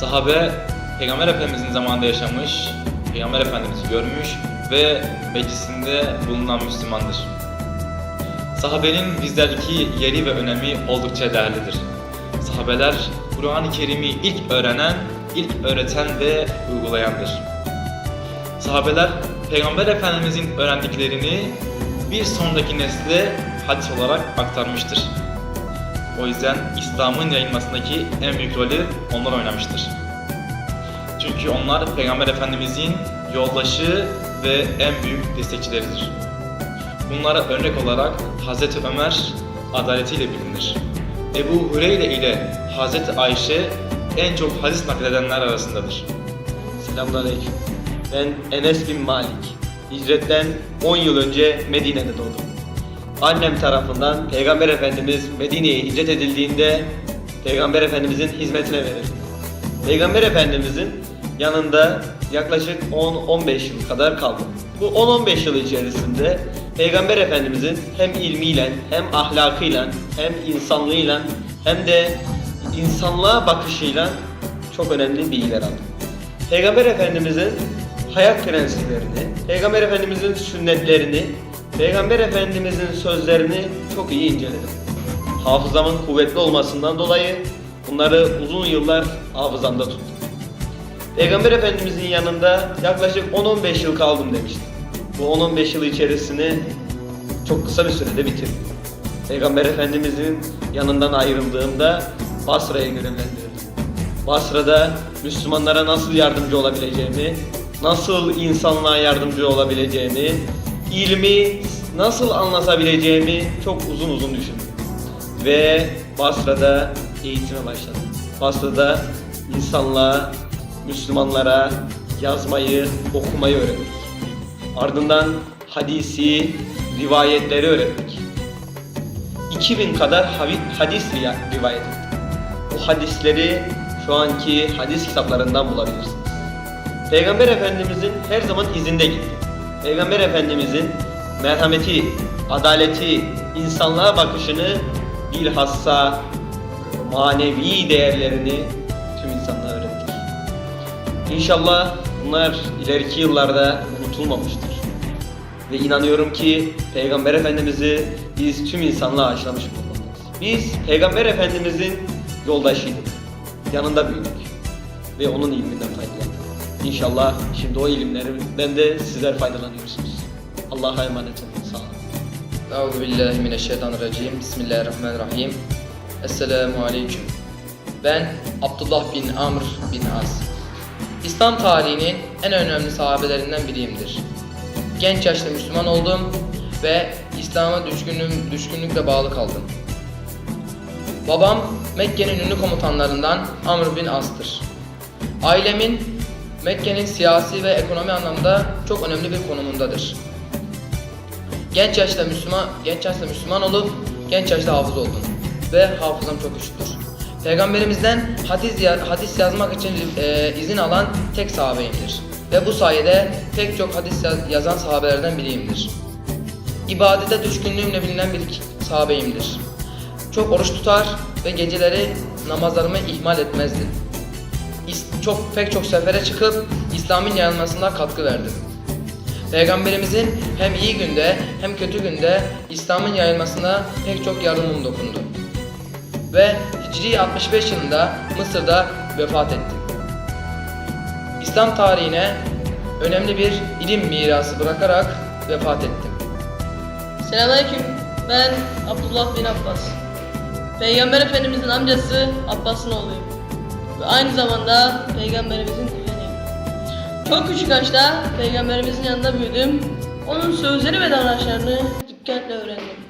Sahabe Peygamber Efendimizin zamanında yaşamış, Peygamber Efendimiz'i görmüş ve meclisinde bulunan Müslümandır. Sahabenin bizlerdeki yeri ve önemi oldukça değerlidir. Sahabeler Kur'an-ı Kerim'i ilk öğrenen, ilk öğreten ve uygulayandır. Sahabeler Peygamber Efendimizin öğrendiklerini bir sonraki nesle hadis olarak aktarmıştır. O yüzden İslam'ın yayılmasındaki en büyük rolü onlar oynamıştır. Çünkü onlar Peygamber Efendimizin yoldaşı ve en büyük destekçileridir. Bunlara örnek olarak Hazreti Ömer adaletiyle bilinir. Ebu Hureyre ile Hazreti Ayşe en çok hadis nakledenler arasındadır. Selamünaleyküm. Ben Enes bin Malik. Hicretten 10 yıl önce Medine'de doğdum. Annem tarafından Peygamber Efendimiz Medine'ye hicret edildiğinde Peygamber Efendimizin hizmetine verildi. Peygamber Efendimizin yanında yaklaşık 10-15 yıl kadar kaldım. Bu 10-15 yıl içerisinde Peygamber Efendimizin hem ilmiyle hem ahlakıyla hem insanlığıyla hem de insanlığa bakışıyla çok önemli bilgiler aldım. Peygamber Efendimizin hayat prensiplerini, Peygamber Efendimizin sünnetlerini, Peygamber Efendimizin sözlerini çok iyi inceledim. Hafızamın kuvvetli olmasından dolayı bunları uzun yıllar hafızamda tuttum. Peygamber Efendimizin yanında yaklaşık 10-15 yıl kaldım demiştim. Bu 10-15 yıl içerisini çok kısa bir sürede bitirdim. Peygamber Efendimizin yanından ayrıldığımda Basra'ya görevlendirildim. Basra'da Müslümanlara nasıl yardımcı olabileceğimi, nasıl insanlığa yardımcı olabileceğimi, ilmi nasıl anlatabileceğimi çok uzun uzun düşündüm. Ve Basra'da eğitime başladım. Basra'da insanlığa, Müslümanlara yazmayı, okumayı öğrettik. Ardından hadisi, rivayetleri öğrettik. 2000 kadar hadis rivayet ettik. Bu hadisleri şu anki hadis kitaplarından bulabilirsiniz. Peygamber Efendimizin her zaman izinde gitti. Peygamber Efendimizin merhameti, adaleti, insanlığa bakışını bilhassa manevi değerlerini tüm insanlığa öğrettik. İnşallah bunlar ileriki yıllarda unutulmamıştır. Ve inanıyorum ki Peygamber Efendimiz'i biz tüm insanlığa aşılamış bulunmaktayız. Biz Peygamber Efendimiz'in yoldaşıydık. Yanında büyüdük. Ve onun ilminden faydalandık. İnşallah şimdi o ilimlerimden de sizler faydalanıyorsunuz. Allah'a emanet olun. Sağ olun. Euzu billahi mineşşeytanirracim. Bismillahirrahmanirrahim. Esselamu aleyküm. Ben Abdullah bin Amr bin As. İslam tarihinin en önemli sahabelerinden biriyimdir. Genç yaşta Müslüman oldum ve İslam'a düşkünlüğüm, düşkünlükle bağlı kaldım. Babam Mekke'nin ünlü komutanlarından Amr bin As'tır. Ailemin Mekke'nin siyasi ve ekonomi anlamda çok önemli bir konumundadır. Genç yaşta Müslüman, genç yaşta Müslüman olup genç yaşta hafız oldum ve hafızam çok güçlüdür. Peygamberimizden hadis hadis yazmak için e, izin alan tek sahabeyimdir ve bu sayede pek çok hadis yaz- yazan sahabelerden biriyimdir. İbadete düşkünlüğümle bilinen bir sahabeyimdir. Çok oruç tutar ve geceleri namazlarımı ihmal etmezdim. Çok pek çok sefere çıkıp İslam'ın yayılmasına katkı verdim. Peygamberimizin hem iyi günde hem kötü günde İslam'ın yayılmasına pek çok yardımım dokundu. Ve Hicri 65 yılında Mısır'da vefat etti. İslam tarihine önemli bir ilim mirası bırakarak vefat ettim. Selamünaleyküm. Ben Abdullah bin Abbas. Peygamber Efendimizin amcası Abbas'ın oğluyum. Ve aynı zamanda Peygamberimizin kuzeniyim. Çok küçük yaşta Peygamberimizin yanında büyüdüm. Onun sözleri ve davranışlarını dikkatle öğrendim.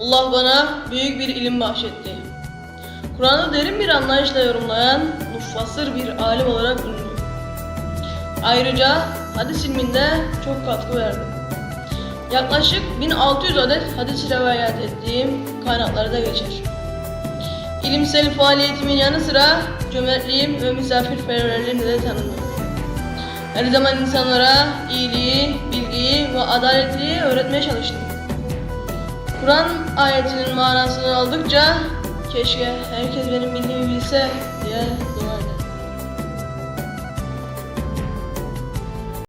Allah bana büyük bir ilim bahşetti. Kur'an'ı derin bir anlayışla yorumlayan mufassır bir alim olarak ünlüyüm. Ayrıca hadis ilminde çok katkı verdim. Yaklaşık 1600 adet hadis rivayet ettiğim kaynaklarda geçer. İlimsel faaliyetimin yanı sıra cömertliğim ve misafirperverliğimle de tanınıyorum. Her zaman insanlara iyiliği, bilgiyi ve adaletliği öğretmeye çalıştım. Kur'an ayetinin manasını aldıkça keşke herkes benim bildiğimi bilse diye